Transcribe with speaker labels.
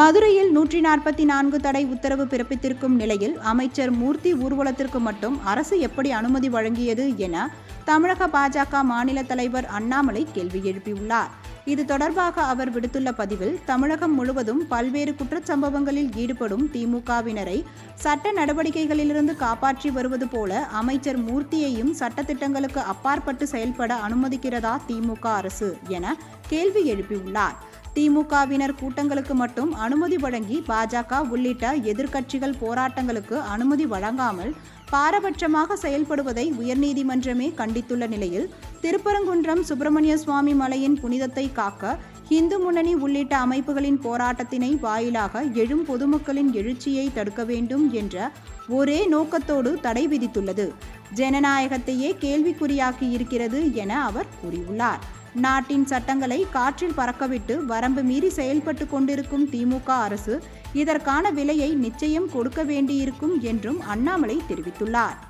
Speaker 1: மதுரையில் நூற்றி நாற்பத்தி நான்கு தடை உத்தரவு பிறப்பித்திருக்கும் நிலையில் அமைச்சர் மூர்த்தி ஊர்வலத்திற்கு மட்டும் அரசு எப்படி அனுமதி வழங்கியது என தமிழக பாஜக மாநில தலைவர் அண்ணாமலை கேள்வி எழுப்பியுள்ளார். இது தொடர்பாக அவர் விடுத்துள்ள பதிவில் தமிழகம் முழுவதும் பல்வேறு குற்றச்சம்பவங்களில் ஈடுபடும் திமுகவினரை சட்ட நடவடிக்கைகளிலிருந்து காப்பாற்றி வருவது போல அமைச்சர் மூர்த்தியையும் சட்டத்திட்டங்களுக்கு அப்பாற்பட்டு செயல்பட அனுமதிக்கிறதா திமுக அரசு என கேள்வி எழுப்பியுள்ளார். திமுகவினர் கூட்டங்களுக்கு மட்டும் அனுமதி வழங்கி பாஜக உள்ளிட்ட எதிர்க்கட்சிகள் போராட்டங்களுக்கு அனுமதி வழங்காமல் பாரபட்சமாக செயல்படுவதை உயர்நீதிமன்றமே கண்டித்துள்ள நிலையில் திருப்பரங்குன்றம் சுப்பிரமணிய சுவாமி மலையின் புனிதத்தை காக்க இந்து முன்னணி உள்ளிட்ட அமைப்புகளின் போராட்டத்தினை வாயிலாக எழும் பொதுமக்களின் எழுச்சியை தடுக்க வேண்டும் என்ற ஒரே நோக்கத்தோடு தடை விதித்துள்ளது. ஜனநாயகத்தையே கேள்விக்குறியாக்கி இருக்கிறது என அவர் கூறியுள்ளார். நாட்டின் சட்டங்களை காற்றில் பறக்கவிட்டு வரம்பு மீறி செயல்பட்டு கொண்டிருக்கும் திமுக அரசு இதற்கான விலையை நிச்சயம் கொடுக்க வேண்டியிருக்கும் என்றும் அண்ணாமலை தெரிவித்துள்ளார்.